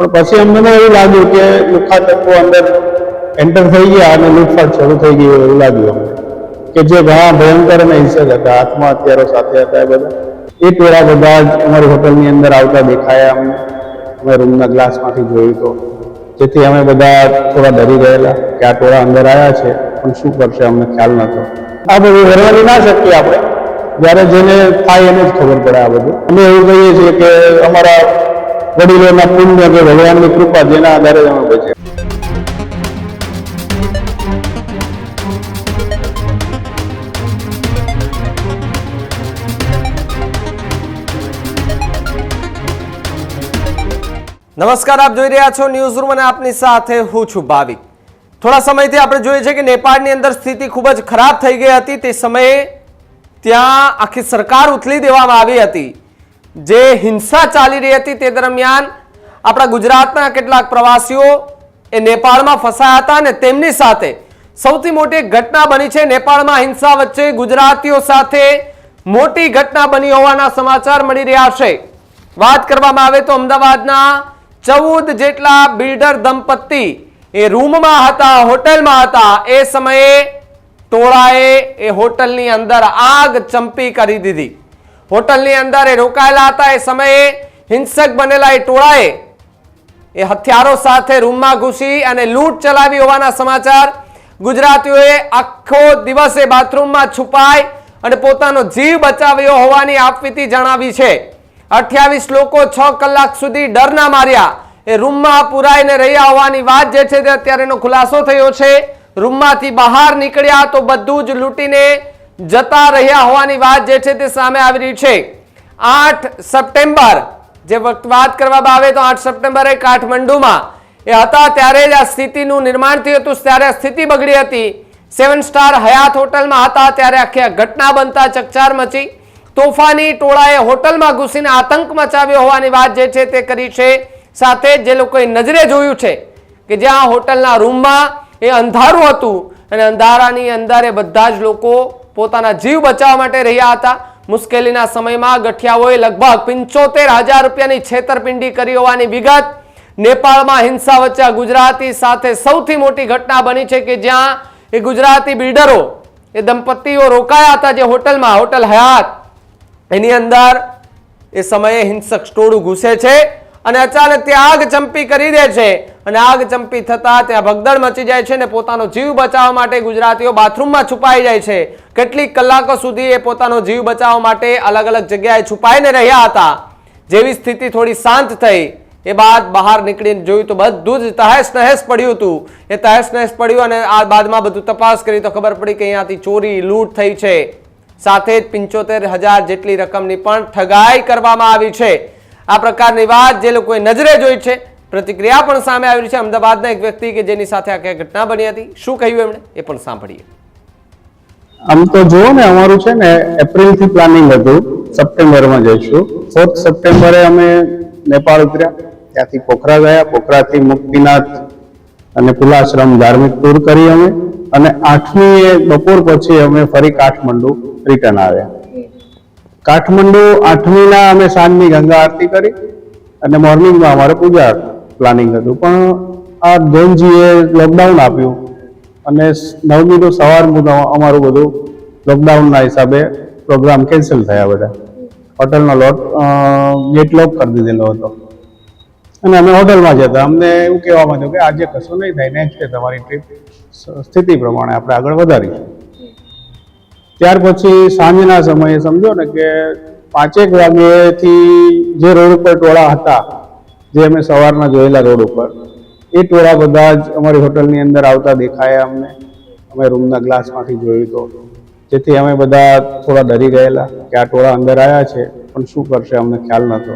પણ પછી અમને એવું લાગ્યું કે લુખ્ખા તત્વો અંદર એન્ટર થઈ ગયા અને લૂંટફાટ શરૂ થઈ ગઈ એવું લાગ્યું કે જે ઘણા ભયંકર અને હિંસક હતા હાથમાં હથિયારો સાથે હતા એ બધા. એ ટોળા બધા જ અમારી હોટલની અંદર આવતા દેખાયા અમને. અમે રૂમના ગ્લાસમાંથી જોયું તો. જેથી અમે બધા થોડા ડરી ગયેલા કે આ ટોળા અંદર આવ્યા છે, પણ શું કરશે અમને ખ્યાલ નહોતો. આ બધું વર્ણવી ના શકીએ આપણે. જ્યારે જેને થાય એને જ ખબર પડે આ બધું. અમે એવું કહીએ છીએ કે અમારા વડીલોના પુણ્ય કે ભગવાનની કૃપા જેના આધારે અમે બચ્યા નમસ્કાર, આપ જોઈ રહ્યા છો ન્યૂઝ રૂમ અને આપની સાથે હું છું ભાવિક. થોડા સમયથી આપણે જોઈએ છે કે નેપાળની અંદર સ્થિતિ ખૂબ જ ખરાબ થઈ ગઈ હતી. તે સમયે ત્યાં આખી સરકાર ઉથલી દેવામાં આવી હતી. જે હિંસા ચાલી રહી હતી તે દરમિયાન આપણા ગુજરાતના કેટલાક પ્રવાસીઓ એ નેપાળમાં ફસાયા હતા અને તેમની સાથે સૌથી મોટી ઘટના બની છે નેપાળમાં હિંસા વચ્ચે ગુજરાતીઓ સાથે મોટી ઘટના બની હોવાના સમાચાર મળી રહ્યા છે. વાત કરવામાં આવે તો અમદાવાદના ચૌદ જેટલા બિલ્ડર દંપતી એ રૂમમાં હતા, હોટલમાં હતા. એ સમયે ટોળાએ એ હોટલની અંદર આગ ચંપી કરી દીધી. હોટલની અંદર એ રોકાયેલા હતા. એ સમયે હિંસક બનેલા એ ટોળાએ એ હથિયારો સાથે રૂમમાં ઘૂસી અને લૂંટ ચલાવી હોવાના સમાચાર ગુજરાતીઓએ આખો દિવસ એ બાથરૂમમાં છુપાઈ અને પોતાનો જીવ બચાવ્યો હોવાની આપવીતી જણાવી છે. અઠ્યાવીસ લોકો છ કલાક સુધી ડરના માર્યા. એ રૂમમાં પુરાઈને રહ્યા હોવાની વાત જે છે તે અત્યારે એનો ખુલાસો થયો છે. રૂમમાંથી બહાર નીકળ્યા તો બધું જ લૂંટીને જતા રહ્યા હોવાની વાત જે છે તે સામે આવી રહી છે. આઠ સપ્ટેમ્બર જે વાત કરવામાં આવે તો આઠ સપ્ટેમ્બરે કાઠમંડુમાં એ હતા ત્યારે જ આ સ્થિતિનું નિર્માણ થયું હતું. ત્યારે સ્થિતિ બગડી હતી. સેવન સ્ટાર હયાત હોટલમાં હતા ત્યારે આખી ઘટના બનતા ચકચાર મચી. તોફાની ટોળાએ હોટલમાં ઘૂસીને આતંક મચાવ્યો હોવાની વાત જે છે તે કરી છે. સાથે જે લોકોએ નજરે જોયું છે કે જ્યાં હોટલના રૂમમાં એ અંધારું હતું અને અંધારાની અંદર એ બધા જ લોકો પોતાના જીવ બચાવવા માટે રહ્યા હતા. મુશ્કેલીના સમયમાં ગઠિયાઓએ લગભગ પંચોતેર હજાર રૂપિયાની છેતરપિંડી કરી હોવાની વિગત નેપાળમાં હિંસા વચ્ચે ગુજરાતી સાથે સૌથી મોટી ઘટના બની છે કે જ્યાં એ ગુજરાતી બિલ્ડરો, એ દંપતીઓ રોકાયા હતા જે હોટલમાં, હોટલ હયાત. એની અંદર એ સમયે હિંસક ટોળું ઘૂસે છે અને અચાનક તે આગ ચંપી કરી દે છે. અને આગ ચંપી થતા ત્યાં ભગદડ મચી જાય છે અને પોતાનો જીવ બચાવવા માટે ગુજરાતીઓ બાથરૂમમાં છુપાઈ જાય છે. કેટલીક કલાકો સુધી એ પોતાનો જીવ બચાવવા માટે અલગ અલગ જગ્યાએ છુપાઈને રહ્યા હતા. જેવી સ્થિતિ થોડી શાંત થઈ. એ બાદ બહાર નીકળીને જોયું તો બધું જ તહેસ નહેસ પડ્યું હતું. એ તહેસ નહેસ પડ્યું અને આ બાદમાં બધું તપાસ કરી તો ખબર પડી કે અહીંયાથી ચોરી, લૂંટ થઈ છે. સાથે જ પંચોતેર હજાર જેટલી રકમની પણ ઠગાઈ કરવામાં આવી છે. આ પ્રકારની વાત જે લોકોએ નજરે જોઈ છે. પ્રતિક્રિયા પણ સામે આવી છે. અમદાવાદના એક વ્યક્તિ કે જેની સાથે આ ઘટના બની હતી. શું કહ્યું એમણે? એ પણ સાંભળીએ. આમ તો જુઓ ને, અમારું છે ને એપ્રિલથી પ્લાનિંગ હતું. સપ્ટેમ્બરમાં જઈશું. ફોર્થ સપ્ટેમ્બરે અમે નેપાળ ઉતર્યા. ત્યાંથી પોખરા ગયા. પોખરાથી મુક્તિનાથ અને કુલાશ્રમ ધાર્મિક ટૂર કરી અમે. અને આઠમી બપોર પછી અમે ફરી કાઠમંડુ રિટર્ન આવ્યા. કાઠમંડુ આઠમીના અમે સાંજની ગંગા આરતી કરી અને મોર્નિંગમાં અમારે પૂજા પ્લાનિંગ હતું. પણ આ જૈનજીએ લોકડાઉન આપ્યું અને નવમીનું સવારનું અમારું બધું લોકડાઉનના હિસાબે પ્રોગ્રામ કેન્સલ થયા બધા. હોટલનો લોટ ગેટ લોક કરી દીધેલો હતો. અને અમે હોટલમાં જતા અમને એવું કહેવામાં આવ્યું કે આજે કશું નહીં થાય નેક્સ્ટ ડે તમારી ટ્રીપ સ્થિતિ પ્રમાણે આપણે આગળ વધારીશું. ત્યાર પછી સાંજના સમયે સમજો ને કે પાંચેક વાગ્યેથી જે રોડ ઉપર ટોળા હતા જે અમે સવારના જોયેલા રોડ ઉપર. એ ટોળા બધા જ અમારી હોટલની અંદર આવતા દેખાયા અમને. અમે રૂમના ગ્લાસમાંથી જોયું તો. જેથી અમે બધા થોડા ડરી ગયેલા કે આ ટોળા અંદર આવ્યા છે, પણ શું કરશે અમને ખ્યાલ નહોતો.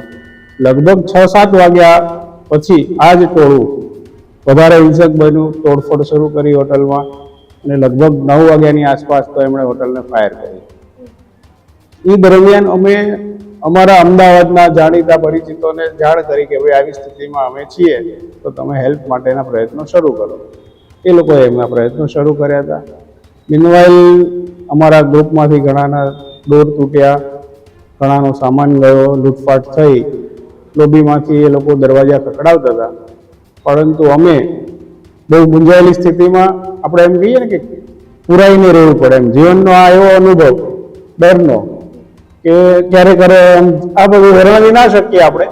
લગભગ છ સાત વાગ્યા પછી આ જ ટોળું વધારે હિંસક બન્યું, તોડફોડ શરૂ કરી હોટલમાં અને લગભગ નવ વાગ્યાની આસપાસ તો એમણે હોટલને ફાયર કરી એ દરમિયાન અમે અમારા અમદાવાદના જાણીતા પરિચિતોને જાણ કરી કે ભાઈ, આવી સ્થિતિમાં અમે છીએ, તો તમે હેલ્પ માટેના પ્રયત્નો શરૂ કરો. એ લોકોએ એમના પ્રયત્નો શરૂ કર્યા હતા. મિનવાઇલ અમારા ગ્રુપમાંથી ઘણાના દોર તૂટ્યા, ઘણાનો સામાન ગયો, લૂંટફાટ થઈ, લોબીમાંથી એ લોકો દરવાજા ખકડાવતા હતા. પરંતુ અમે બહુ ગુંજાયેલી સ્થિતિમાં આપણે એમ કહીએ ને કે પુરાઈને રહેવું પડે એમ. જીવનનો આ એવો અનુભવ, ડરનો કે ક્યારે ક્યારે આ બધું વર્ણવી ના શકીએ આપણે,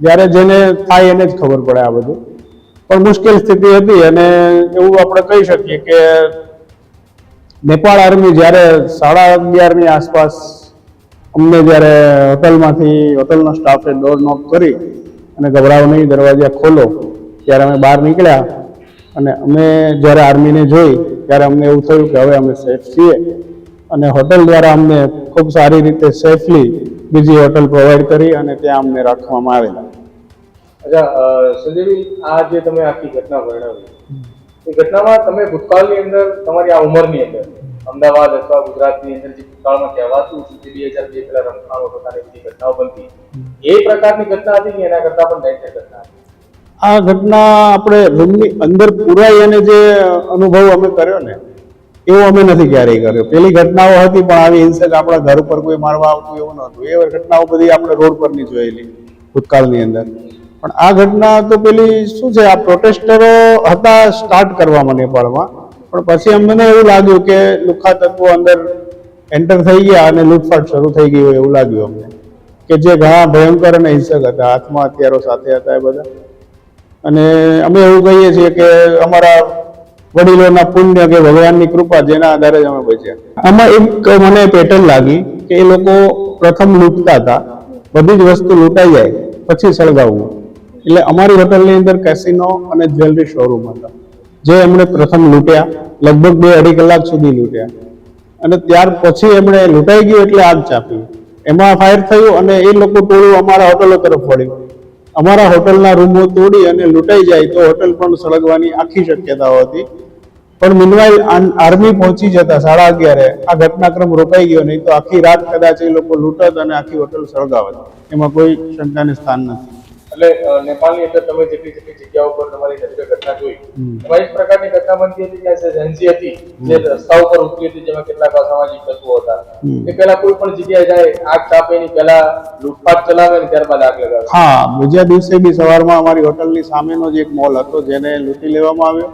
જ્યારે જેને થાય એને જ ખબર પડે આ બધું. પણ મુશ્કેલ સ્થિતિ હતી અને એવું આપણે કહી શકીએ કે નેપાળ આર્મી જ્યારે સાડા અગિયારની આસપાસ અમને જ્યારે હોટલમાંથી, હોટલના સ્ટાફે ડોર નોક કરી અને ગભરાવ નહીં, દરવાજા ખોલો, ત્યારે અમે બહાર નીકળ્યા અને અમે જ્યારે આર્મીને જોઈ, ત્યારે અમને એવું થયું કે હવે અમે સેફ છીએ. અને હોટલ દ્વારા અમને ખૂબ સારી રીતે સેફલી બીજી હોટલ પ્રોવાઈડ કરી અને ત્યાં અમને રાખવામાં આવેલા. અચ્છા સંજયભાઈ આ જે તમે આખી ઘટના વર્ણવી એ ઘટનામાં તમે ભૂતકાળની અંદર તમારી આ ઉંમરની અંદર અમદાવાદ અથવા ગુજરાતની અંદર જે ભૂતકાળમાં કહેવાતું હતું જે બે હજાર બે પેલા રમખાણો પ્રકારની બધી ઘટનાઓ બનતી એ પ્રકારની ઘટના હતી કે એના કરતા પણ ડેન્જર ઘટના હતી? આ ઘટના આપણે રૂમની અંદર પુરાઈ અને જે અનુભવ અમે કર્યો ને એવો અમે નથી ક્યારેય કર્યો. પેલી ઘટનાઓ હતી, પણ આવી હિંસક આપણા ઘર ઉપર કોઈ મારવા આવતું એવું નહોતું એ ઘટનાઓ બધી આપણે રોડ પરની જોયેલી, ભૂતકાળની અંદર. પણ આ ઘટના તો પેલી શું છે, આ પ્રોટેસ્ટરો હતા સ્ટાર્ટ કરવામાં નેપાળમાં. પણ પછી અમને એવું લાગ્યું કે લુખા તત્વો અંદર એન્ટર થઈ ગયા અને લૂંટફાટ શરૂ થઈ ગઈ એવું લાગ્યું અમને. કે જે ઘણા ભયંકર અને હિંસક હતા, હાથમાં હથિયારો સાથે હતા એ બધા. અને અમે એવું કહીએ છીએ કે અમારા વડીલોના પુણ્ય કે ભગવાનની કૃપા જેના આધારે જ અમે બચ્યા. આમાં એક મને પેટર્ન લાગી કે એ લોકો પ્રથમ લૂંટતા હતા, બધી જ વસ્તુ લૂંટાઈ જાય, પછી સળગાવવું. એટલે અમારી હોટલની અંદર કેસિનો અને જ્વેલરી શોરૂમ હતા. જે એમણે પ્રથમ લૂંટ્યા, લગભગ બે અઢી કલાક સુધી લૂંટ્યા. અને ત્યાર પછી એમણે લૂંટાઈ ગયું એટલે આગ ચાપી. એમાં ફાયર થયું અને એ લોકો ટોળું અમારા હોટલો તરફ વળ્યું. અમારા હોટલના રૂમો તોડી અને લૂંટાઈ જાય તો હોટલ પણ સળગવાની આખી શક્યતાઓ હતી. પણ મિનવાઇલ આર્મી પહોંચી જતા સાડા અગિયારે આ ઘટનાક્રમ રોકાઈ ગયો નહીં તો આખી રાત કદાચ એ લોકો લૂંટત અને આખી હોટલ સળગાવત. એમાં કોઈ શંકાને સ્થાન નથી. એટલે નેપાળની અંદર તમે જેટલી જેટલી જગ્યાઓ પર તમારી નજરે ઘટના જોઈ એમાં એક પ્રકારની ઘટના બનતી હતી કે એજન્સી હતી જે રસ્તા ઉપર ઉતરી હતી જેમાં કેટલાક અસામાજિક તત્વો હતા. એ પેલા કોઈ પણ જગ્યાએ જાય આગ કાપે એની પહેલા લૂંટફાટ ચલાવે ને ત્યારબાદ આગ લગાવે. હા બીજા દિવસે બી સવારમાં અમારી હોટલની સામેનો જ એક મોલ હતો જેને લૂંટી લેવામાં આવ્યો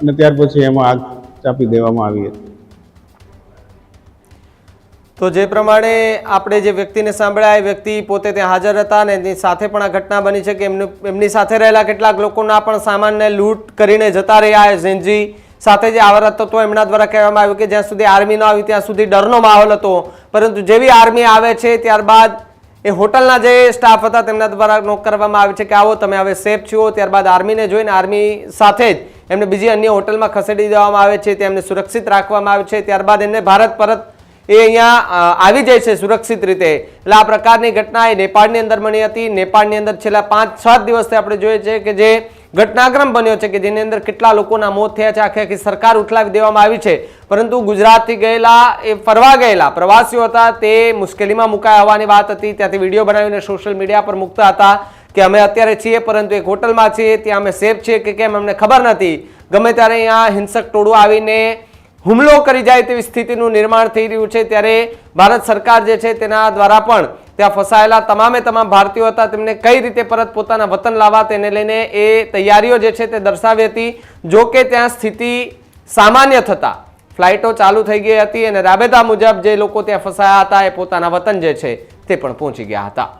અને ત્યાર પછી એમાં આગ ચાપી દેવામાં આવી હતી. તો જે પ્રમાણે આપણે જે વ્યક્તિને સાંભળ્યા, એ વ્યક્તિ પોતે ત્યાં હાજર હતા અને એની સાથે પણ આ ઘટના બની છે કે એમનું, એમની સાથે રહેલા કેટલાક લોકોના પણ સામાનને લૂંટ કરીને જતા રહ્યા ઝેનજી સાથે જે આવરત હતો એમના દ્વારા કહેવામાં આવ્યું કે જ્યાં સુધી આર્મી ન આવી, ત્યાં સુધી ડરનો માહોલ હતો. પરંતુ જેવી આર્મી આવે છે, ત્યારબાદ એ હોટલના જે સ્ટાફ હતા, તેમના દ્વારા નોક કરવામાં આવે છે કે આવો, તમે હવે સેફ છો. ત્યારબાદ આર્મીને જોઈને આર્મી સાથે જ એમને બીજી અન્ય હોટલમાં ખસેડી દેવામાં આવે છે તેમને સુરક્ષિત રાખવામાં આવે છે. ત્યારબાદ એમને ભારત પરત એ અહીંયા આવી જાય છે સુરક્ષિત રીતે. એટલે આ પ્રકારની ઘટના એ નેપાળની અંદર બની હતી. નેપાળની અંદર છેલ્લા પાંચ છ દિવસથી આપણે જોઈએ છે કે જે ઘટનાક્રમ બન્યો છે કે જેની અંદર કેટલા લોકોના મોત થયા છે, આખી આખી સરકાર ઉઠલાવી દેવામાં આવી છે. પરંતુ ગુજરાતથી ગયેલા, એ ફરવા ગયેલા પ્રવાસીઓ હતા, તે મુશ્કેલીમાં મુકાયા હોવાની વાત હતી. ત્યાંથી વીડિયો બનાવીને સોશિયલ મીડિયા પર મૂકતા હતા કે અમે અત્યારે છીએ, પરંતુ એક હોટલમાં છીએ, ત્યાં અમે સેફ છીએ કે કેમ, અમને ખબર નથી. ગમે ત્યારે અહીંયા હિંસક ટોળું આવીને હુમલો કરી જાય તેવી સ્થિતિનું નિર્માણ થઈ રહ્યું છે. ત્યારે ભારત સરકાર જે છે તેના દ્વારા પણ ત્યાં ફસાયેલા તમામે તમામ ભારતીયો હતા. તેમને કઈ રીતે પરત પોતાના વતન લાવવા તેને લઈને એ તૈયારીઓ જે છે તે દર્શાવી હતી. જો કે ત્યાં સ્થિતિ સામાન્ય થતા ફ્લાઇટો ચાલુ થઈ ગઈ હતી અને રાબેતા મુજબ જે લોકો ત્યાં ફસાયા હતા એ પોતાના વતન જે છે તે પણ પહોંચી ગયા હતા.